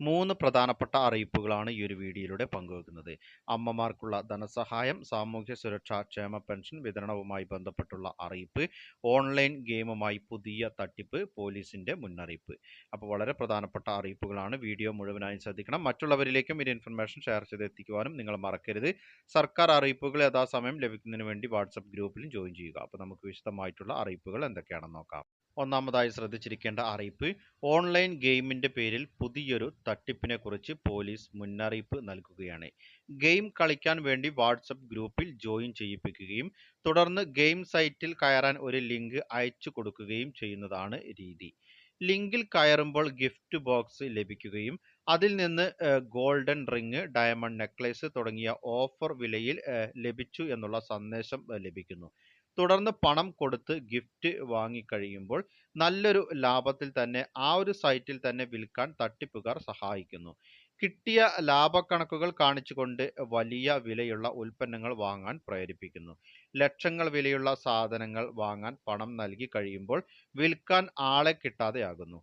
മൂന്ന് പ്രധാനപ്പെട്ട അറിയിപ്പുകളാണ് ഈ ഒരു വീഡിയോയിലൂടെ പങ്കുവെക്കുന്നത്. അമ്മമാർക്കുള്ള ധനസഹായം സാമൂഹ്യ സുരക്ഷാ ക്ഷേമ പെൻഷൻ വിതരണവുമായി ബന്ധപ്പെട്ടുള്ള അറിയിപ്പ് ഓൺലൈൻ ഗെയിമുമായി പുതിയ തട്ടിപ്പ് പോലീസിന്റെ മുന്നറിയിപ്പ്. അപ്പോൾ വളരെ പ്രധാനപ്പെട്ട അറിയിപ്പുകളാണ്. വീഡിയോ മുഴുവനായും ശ്രദ്ധിക്കണം. മറ്റുള്ളവരിലേക്കും ഈ ഇൻഫർമേഷൻ ഷെയർ ചെയ്ത് എത്തിക്കുവാനും നിങ്ങൾ മറക്കരുത്. സർക്കാർ അറിയിപ്പുകൾ യഥാസമയം ലഭിക്കുന്നതിന് വേണ്ടി വാട്സപ്പ് ഗ്രൂപ്പിലും ജോയിൻ ചെയ്യുക. അപ്പോൾ നമുക്ക് വിശദമായിട്ടുള്ള അറിയിപ്പുകൾ എന്തൊക്കെയാണെന്ന് നോക്കാം. ഒന്നാമതായി ശ്രദ്ധിച്ചിരിക്കേണ്ട അറിയിപ്പ് ഓൺലൈൻ ഗെയിമിന്റെ പേരിൽ പുതിയൊരു തട്ടിപ്പിനെ കുറിച്ച് പോലീസ് മുന്നറിയിപ്പ് നൽകുകയാണ്. ഗെയിം കളിക്കാൻ വേണ്ടി വാട്സപ്പ് ഗ്രൂപ്പിൽ ജോയിൻ ചെയ്യിപ്പിക്കുകയും തുടർന്ന് ഗെയിം സൈറ്റിൽ കയറാൻ ഒരു ലിങ്ക് അയച്ചു കൊടുക്കുകയും ചെയ്യുന്നതാണ് രീതി. ലിങ്കിൽ കയറുമ്പോൾ ഗിഫ്റ്റ് ബോക്സ് ലഭിക്കുകയും അതിൽ നിന്ന് ഗോൾഡൻ റിങ് ഡയമണ്ട് നെക്ലേസ് തുടങ്ങിയ ഓഫർ വിലയിൽ ലഭിച്ചു എന്നുള്ള സന്ദേശം ലഭിക്കുന്നു. തുടർന്ന് പണം കൊടുത്ത് ഗിഫ്റ്റ് വാങ്ങിക്കഴിയുമ്പോൾ നല്ലൊരു ലാഭത്തിൽ തന്നെ ആ ഒരു സൈറ്റിൽ തന്നെ വിൽക്കാൻ തട്ടിപ്പുകാർ സഹായിക്കുന്നു. കിട്ടിയ ലാഭക്കണക്കുകൾ കാണിച്ചുകൊണ്ട് വലിയ വിലയുള്ള ഉൽപ്പന്നങ്ങൾ വാങ്ങാൻ പ്രേരിപ്പിക്കുന്നു. ലക്ഷങ്ങൾ വിലയുള്ള സാധനങ്ങൾ വാങ്ങാൻ പണം നൽകി കഴിയുമ്പോൾ വിൽക്കാൻ ആളെ കിട്ടാതെയാകുന്നു.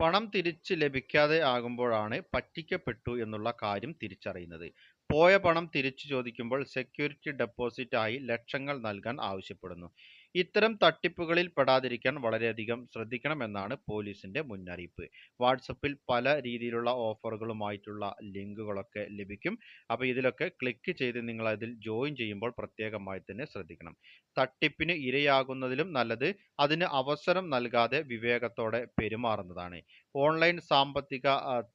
പണം തിരിച്ച് ലഭിക്കാതെ ആകുമ്പോഴാണ് പറ്റിക്കപ്പെട്ടു എന്നുള്ള കാര്യം തിരിച്ചറിയുന്നത്. പോയ പണം തിരിച്ചു ചോദിക്കുമ്പോൾ സെക്യൂരിറ്റി ഡെപ്പോസിറ്റ് ആയി ലക്ഷങ്ങൾ നൽകാൻ ആവശ്യപ്പെടുന്നു. ഇത്തരം തട്ടിപ്പുകളിൽ പെടാതിരിക്കാൻ വളരെയധികം ശ്രദ്ധിക്കണമെന്നാണ് പോലീസിന്റെ മുന്നറിയിപ്പ്. വാട്സപ്പിൽ പല രീതിയിലുള്ള ഓഫറുകളുമായിട്ടുള്ള ലിങ്കുകളൊക്കെ ലഭിക്കും. അപ്പോൾ ഇതിലൊക്കെ ക്ലിക്ക് ചെയ്ത് നിങ്ങൾ അതിൽ ജോയിൻ ചെയ്യുമ്പോൾ പ്രത്യേകമായി തന്നെ ശ്രദ്ധിക്കണം. തട്ടിപ്പിന് ഇരയാകുന്നതിലും നല്ലത് അതിന് അവസരം നൽകാതെ വിവേകത്തോടെ പെരുമാറുന്നതാണ്. ഓൺലൈൻ സാമ്പത്തിക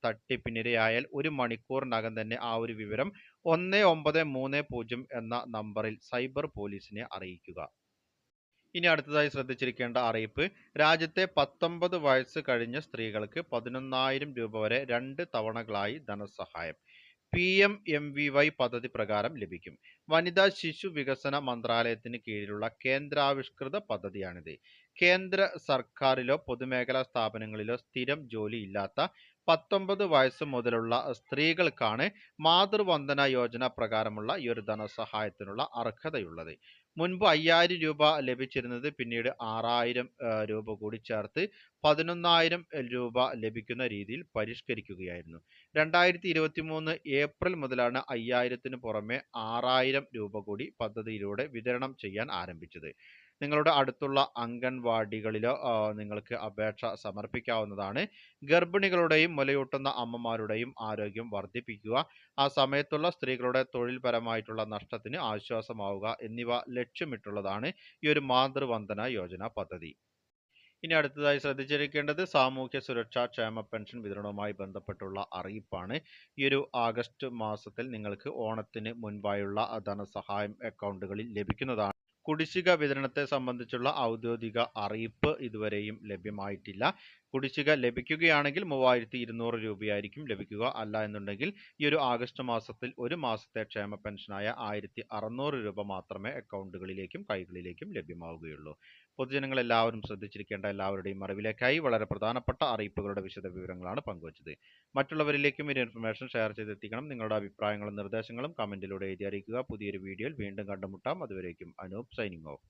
തട്ടിപ്പിനിരയായാൽ ഒരു മണിക്കൂറിനകം തന്നെ ആ ഒരു വിവരം ഒന്ന് ഒമ്പത് മൂന്ന് പൂജ്യം എന്ന നമ്പറിൽ സൈബർ പോലീസിനെ അറിയിക്കുക. ഇനി അടുത്തതായി ശ്രദ്ധിച്ചിരിക്കേണ്ട അറിയിപ്പ്. രാജ്യത്തെ പത്തൊമ്പത് വയസ്സ് കഴിഞ്ഞ സ്ത്രീകൾക്ക് പതിനൊന്നായിരം രൂപ വരെ രണ്ട് തവണകളായി ധനസഹായം. P M M V Y പദ്ധതി പ്രകാരം ലഭിക്കും. വനിതാ ശിശു വികസന മന്ത്രാലയത്തിന് കീഴിലുള്ള കേന്ദ്രാവിഷ്കൃത പദ്ധതിയാണിത്. കേന്ദ്ര സർക്കാരിലോ പൊതുമേഖലാ സ്ഥാപനങ്ങളിലോ സ്ഥിരം ജോലിയില്ലാത്ത പത്തൊമ്പത് വയസ്സ് മുതലുള്ള സ്ത്രീകൾക്കാണ് മാതൃവന്ദന യോജന പ്രകാരമുള്ള ഈ ഒരു ധനസഹായത്തിനുള്ള അർഹതയുള്ളത്. മുൻപ് അയ്യായിരം രൂപ ലഭിച്ചിരുന്നത് പിന്നീട് ആറായിരം രൂപ കൂടി ചേർത്ത് പതിനൊന്നായിരം രൂപ ലഭിക്കുന്ന രീതിയിൽ പരിഷ്കരിക്കുകയായിരുന്നു. രണ്ടായിരത്തി ഇരുപത്തി മൂന്ന് ഏപ്രിൽ മുതലാണ് അയ്യായിരത്തിന് പുറമെ ആറായിരം രൂപ കൂടി പദ്ധതിയിലൂടെ വിതരണം ചെയ്യാൻ ആരംഭിച്ചത്. നിങ്ങളുടെ അടുത്തുള്ള അംഗൻവാടികളിലോ നിങ്ങൾക്ക് അപേക്ഷ സമർപ്പിക്കാവുന്നതാണ്. ഗർഭിണികളുടെയും മുലയൂട്ടുന്ന അമ്മമാരുടെയും ആരോഗ്യം വർദ്ധിപ്പിക്കുക ആ സമയത്തുള്ള സ്ത്രീകളുടെ തൊഴിൽപരമായിട്ടുള്ള നഷ്ടത്തിന് ആശ്വാസമാവുക എന്നിവ ലക്ഷ്യമിട്ടുള്ളതാണ് ഈ ഒരു മാതൃവന്ദന യോജന പദ്ധതി. ഇനി അടുത്തതായി ശ്രദ്ധിച്ചിരിക്കേണ്ടത് സാമൂഹ്യ സുരക്ഷാ ക്ഷേമ പെൻഷൻ വിതരണവുമായി ബന്ധപ്പെട്ടുള്ള അറിയിപ്പാണ്. ഈ ഒരു ആഗസ്റ്റ് മാസത്തിൽ നിങ്ങൾക്ക് ഓണത്തിന് മുൻപായുള്ള ധനസഹായം അക്കൗണ്ടുകളിൽ ലഭിക്കുന്നതാണ്. കുടിശ്ശിക വിതരണത്തെ സംബന്ധിച്ചുള്ള ഔദ്യോഗിക അറിയിപ്പ് ഇതുവരെയും ലഭ്യമായിട്ടില്ല. കുടിശ്ശിക ലഭിക്കുകയാണെങ്കിൽ മൂവായിരത്തി ഇരുന്നൂറ് രൂപയായിരിക്കും ലഭിക്കുക. അല്ല എന്നുണ്ടെങ്കിൽ ഈ ഒരു ആഗസ്റ്റ് മാസത്തിൽ ഒരു മാസത്തെ ക്ഷേമ പെൻഷനായ ആയിരത്തി അറുന്നൂറ് രൂപ മാത്രമേ അക്കൗണ്ടുകളിലേക്കും കൈകളിലേക്കും ലഭ്യമാവുകയുള്ളൂ. പൊതുജനങ്ങൾ എല്ലാവരും ശ്രദ്ധിച്ചിരിക്കേണ്ട എല്ലാവരുടെയും അറിവിലേക്കായി വളരെ പ്രധാനപ്പെട്ട അറിയിപ്പുകളുടെ വിശദ വിവരങ്ങളാണ് പങ്കുവച്ചത്. മറ്റുള്ളവരിലേക്കും ഈ ഇൻഫർമേഷൻ ഷെയർ ചെയ്തെത്തിക്കണം. നിങ്ങളുടെ അഭിപ്രായങ്ങളും നിർദ്ദേശങ്ങളും കമന്റിലൂടെ എഴുതി അറിയിക്കുക. പുതിയൊരു വീഡിയോയിൽ വീണ്ടും കണ്ടുമുട്ടാം. അതുവരേക്കും അനൂപ് സൈനിങ് ഓഫ്